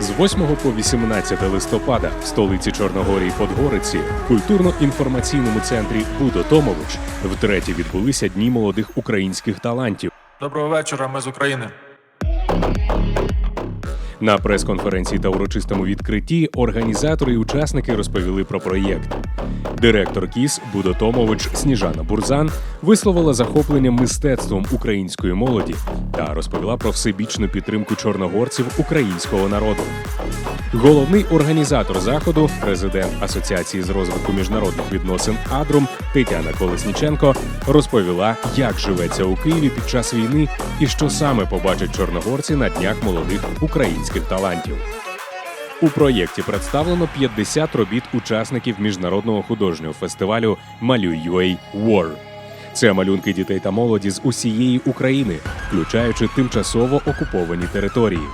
З 8 по 18 листопада в столиці Чорногорії Подгориці, культурно-інформаційному центрі Будо Томович, втретє відбулися дні молодих українських талантів. Доброго вечора, ми з України. На прес-конференції та урочистому відкритті організатори і учасники розповіли про проєкт. Директор КІС Будотомович Сніжана Бурзан висловила захоплення мистецтвом української молоді та розповіла про всебічну підтримку чорногорців українського народу. Головний організатор заходу, президент Асоціації з розвитку міжнародних відносин Адрум Тетяна Колесніченко розповіла, як живеться у Києві під час війни і що саме побачать чорногорці на днях молодих українських талантів. У проєкті представлено 50 робіт учасників міжнародного художнього фестивалю Малюй.UA War. Це малюнки дітей та молоді з усієї України, включаючи тимчасово окуповані території.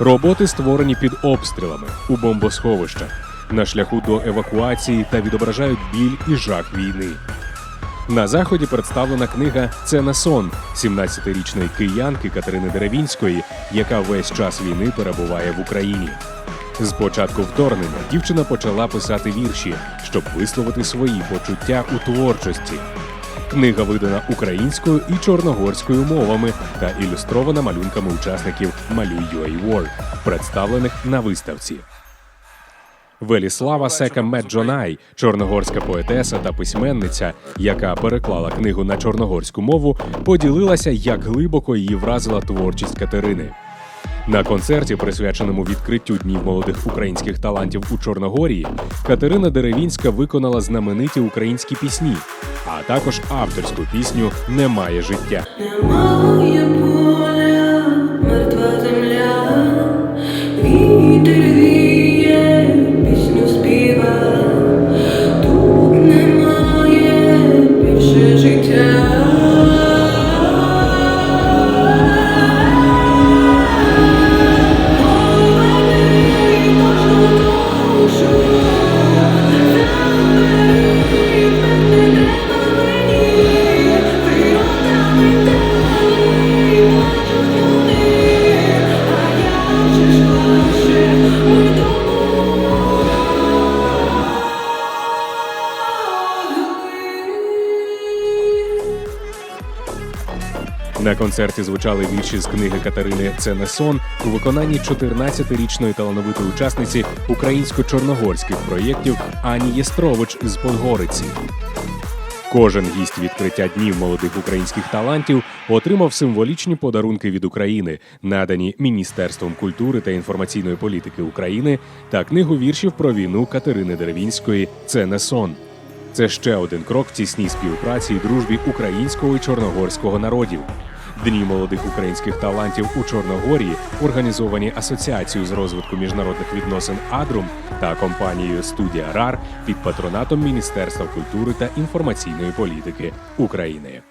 Роботи створені під обстрілами у бомбосховищах на шляху до евакуації та відображають біль і жах війни. На заході представлена книга Це не сон 17-річної киянки Катерини Деревінської, яка весь час війни перебуває в Україні. З початку вторгнення дівчина почала писати вірші, щоб висловити свої почуття у творчості. Книга видана українською і чорногорською мовами та ілюстрована малюнками учасників Малюй.UA War, представлених на виставці. Веліслава Сека Меджонай, чорногорська поетеса та письменниця, яка переклала книгу на чорногорську мову, поділилася, як глибоко її вразила творчість Катерини. На концерті, присвяченому відкриттю днів молодих українських талантів у Чорногорії, Катерина Деревінська виконала знамениті українські пісні, а також авторську пісню Немає життя. Немає На концерті звучали вірші з книги Катерини Це не сон у виконанні 14-річної талановитої учасниці українсько-чорногорських проєктів Ані Єстрович з Подгориці. Кожен гість відкриття днів молодих українських талантів отримав символічні подарунки від України, надані Міністерством культури та інформаційної політики України та книгу віршів про війну Катерини Деревінської Це не сон. Це ще один крок в тісній співпраці і дружбі українського і чорногорського народів. Дні молодих українських талантів у Чорногорії організовані Асоціацією з розвитку міжнародних відносин Адрум та компанією Студія РАР під патронатом Міністерства культури та інформаційної політики України.